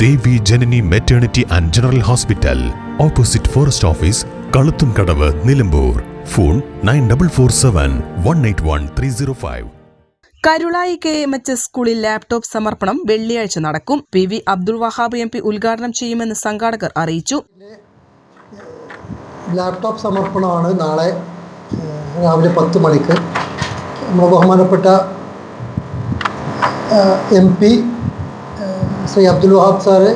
Devi Janani maternity and general hospital opposite forest office Kaluthum Kadavu Nilambur. Phone nine double four seven one eight one three zero five Karulai K M H S സ്കൂളിൽ laptop സമർപ്പണം വെള്ളിയാഴ്ച നടക്കും. P V Abdul Wahab M P ഉദ്ഘാടനം ചെയ്യുമെന്ന് സംഘാടകർ അറിയിച്ചു. Laptop സമർപ്പണമാണ് നാളെ രാവിലെ പത്ത് മണിക്ക്. നമ്മുടെ ബഹുമാനപ്പെട്ട M P Shri Abdul Wahab sir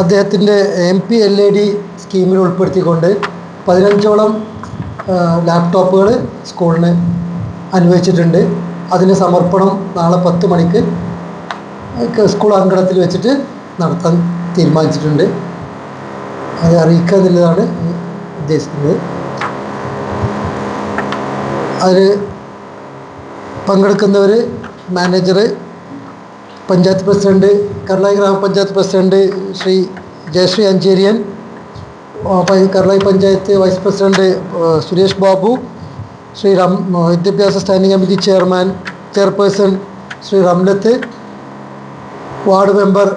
അദ്ദേഹത്തിന്റെ M P L A D സ്കീമിൽ ഉൾപ്പെടുത്തിക്കൊണ്ട് പതിനഞ്ചോളം ലാപ്ടോപ്പുകൾ സ്കൂളിന് അനുവദിച്ചിട്ടുണ്ട്. അതിന് സമർപ്പണം നാളെ പത്ത് മണിക്ക് സ്കൂൾ അങ്കണത്തിൽ വെച്ചിട്ട് നടത്താൻ തീരുമാനിച്ചിട്ടുണ്ട്. അത് അറിയിക്കുക എന്നുള്ളതാണ് ഉദ്ദേശിക്കുന്നത്. അതിൽ പങ്കെടുക്കുന്നവർ മാനേജർ പഞ്ചായത്ത് പ്രസിഡന്റ് കർണായി ഗ്രാമപഞ്ചായത്ത് പ്രസിഡന്റ് ശ്രീ ജയശ്രീ അഞ്ചേരിയൻ ആ, പ- കർണായി പഞ്ചായത്ത് വൈസ് പ്രസിഡന്റ് ആ, സുരേഷ് ബാബു ശ്രീ രം വിദ്യാഭ്യാസ standing committee chairman chairperson Shri Ramlath ward member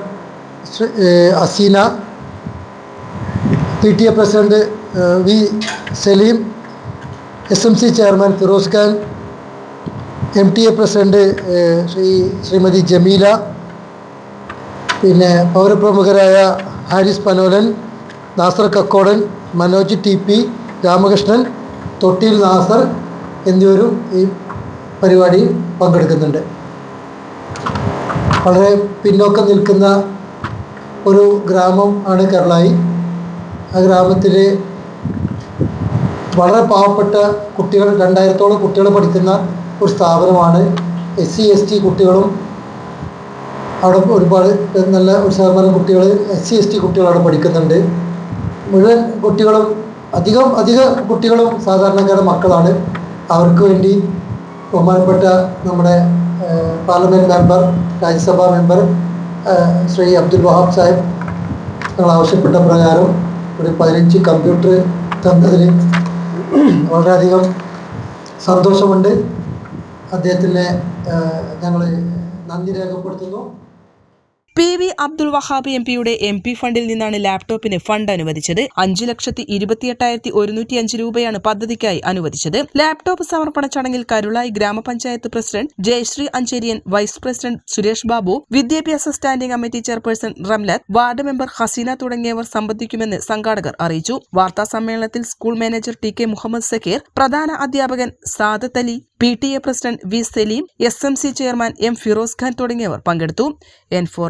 Shri uh, Aseena P T A president uh, V Saleem S M C chairman Firoz Khan M T A president Shri Shrimati Jameela പിന്നെ പൗരപ്രമുഖരായ Haris Panolan Nasar Kakkodan Manoj T P Ramakrishnan Thottiyil Nasar എന്നിവരും ഈ പരിപാടിയിൽ പങ്കെടുക്കുന്നുണ്ട്. വളരെ പിന്നോക്കം നിൽക്കുന്ന ഒരു ഗ്രാമം ആണ് കേരളായി. ആ ഗ്രാമത്തിലെ വളരെ പാവപ്പെട്ട കുട്ടികൾ രണ്ടായിരത്തോളം കുട്ടികൾ പഠിക്കുന്ന ഒരു സ്ഥാപനമാണ്. എസ് സി എസ് ടി കുട്ടികളും അവിടെ ഒരുപാട് നല്ല ഒരു ശതമാനം കുട്ടികൾ എസ് സി എസ് ടി കുട്ടികൾ അവിടെ പഠിക്കുന്നുണ്ട്. മുഴുവൻ കുട്ടികളും അധികം അധിക കുട്ടികളും സാധാരണക്കാരുടെ മക്കളാണ്. അവർക്ക് വേണ്ടി ബഹുമാനപ്പെട്ട നമ്മുടെ parliament member Rajya Sabha member Shri Abdul Wahab Sahib ഞങ്ങൾ ആവശ്യപ്പെട്ട പ്രകാരം ഒരു പതിനഞ്ച് കമ്പ്യൂട്ടർ തന്നതിൽ വളരെയധികം സന്തോഷമുണ്ട്. അദ്ദേഹത്തിന് ഞങ്ങൾ നന്ദി രേഖപ്പെടുത്തുന്നു. P V Abdul Wahab M പിയുടെ എം പി ഫണ്ടിൽ നിന്നാണ് ലാപ്ടോപ്പിന് ഫണ്ട് അനുവദിച്ചത്. അഞ്ചു ലക്ഷത്തി ഇരുപത്തിയെട്ടായിരത്തി ഒരുന്നൂറ്റി അഞ്ച് രൂപയാണ് പദ്ധതിക്കായി അനുവദിച്ചത്. ലാപ്ടോപ്പ് സമർപ്പണ ചടങ്ങിൽ Karulai grama panchayat president Jayashree Ancheriyan vice president Suresh Babu വിദ്യാഭ്യാസ standing committee chairperson Ramlath ward member Haseena തുടങ്ങിയവർ സംബന്ധിക്കുമെന്ന് സംഘാടകർ അറിയിച്ചു. വാർത്താ സമ്മേളനത്തിൽ school manager T K Muhammad Zakir പ്രധാന അധ്യാപകൻ Sadath Ali P T A president V Saleem S M C chairman M Firoz Khan തുടങ്ങിയവർ പങ്കെടുത്തു. N four